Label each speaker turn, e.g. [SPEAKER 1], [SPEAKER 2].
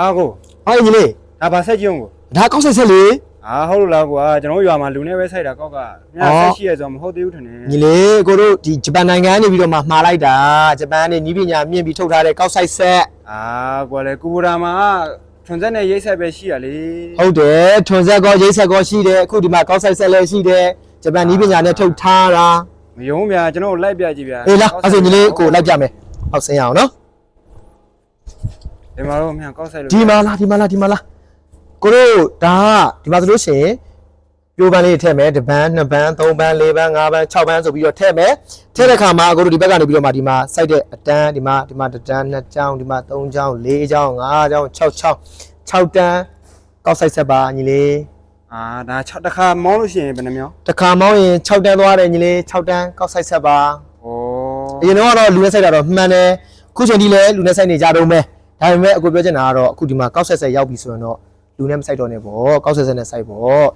[SPEAKER 1] အာကို
[SPEAKER 2] ဟောညီလေး
[SPEAKER 1] ဒါဘာဆက်ကြည့်အောင်ကို
[SPEAKER 2] ဒါကောက်ဆက်ဆက်လေ
[SPEAKER 1] အာဟုတ်လို့လားကွာကျွန်တော်တို့ရွာမှာလူနဲ့ပဲစိုက်တာကောက်ကညဆက်ရှိရဆိုတော့မဟုတ်သေးဘူးထင်တယ်
[SPEAKER 2] ညီလေးကိုတို့ဒီဂျပန်နိုင်ငံကနေပြီးတော့မှမှာလိုက်တာဂျပန်ကနေနီးပညာမြင့်ပြီးထုတ်ထားတဲ့ကောက်ဆိုင်ဆက်
[SPEAKER 1] အာကွာလေကူဘူရာမှာထွန်ဆက်နဲ့ရိတ်ဆက်ပဲရှိရလေ
[SPEAKER 2] ဟုတ်တယ်ထွန်ဆက်ကောရိတ်ဆက်ကောရှိတယ်အခုဒီမှာကောက်ဆိုင်ဆက်လည်းရှိတယ်ဂျပန်နီးပညာနဲ့ထုတ်ထားတာ
[SPEAKER 1] မယုံဗျာကျွန်တော်တို့လိုက်ပြကြည့်ဗျာ
[SPEAKER 2] အေးလားအဲ့ဆိုညီလေးကိုလိုက်ပြမယ်ဟုတ်ဆင်းရအောင်နော်
[SPEAKER 1] ဒီမှာတော့မြန်ကောက်ဆိုင်လို့
[SPEAKER 2] ဒီမှာလားဒီမှာလားဒီမှာလားကိုတို့ဒါကဒီမှာဆိုလို့ရှိရင်ပြိုးပန်းလေးထည့်မယ်တစ်ပန်းနှစ်ပန်းသုံးပန်းလေးပန်းငါးပန်း၆ပန်းဆိုပြီးတော့ထည့်မယ်ထည့်တဲ့ခါမှာကိုတို့ဒီဘက်ကနေပြီးတော့မှဒီမှာစိုက်တဲ့အတန်းဒီမှာဒီမှာတစ်တန်းနှစ်ချောင်းဒီမှာသုံးချောင်းလေးချောင်းငါးချောင်း၆ချောင်း6တန်းကောက်ဆိုင်ဆက်ပါညီလေး
[SPEAKER 1] အာဒါ6တစ်ခါမောင်းလို့ရှိရင်ဘယ်နှမြောင်း
[SPEAKER 2] တစ်ခါမောင်းရင်6တန်းသွားတယ်ညီလေး6တန်းကောက်ဆိုင်ဆက်ပါ
[SPEAKER 1] ဩ
[SPEAKER 2] အရင်တော့ကတော့လူနဲ့ဆိုင်တာတော့မှန်တယ်ခုချိန်ဒီလည်းလူနဲ့ဆိုင်နေကြတော့မယ် ဒါပေမဲ့အခုပြောချင်တာကတော့အခုဒီမှာကောက်ဆက်ဆက်ရောက်ပြီဆိုရင်တော့လူနဲ့မဆိုင်တော့နဲ့ပေါ့ကောက်ဆက်ဆက်နဲ့ဆိုင်ပေါ့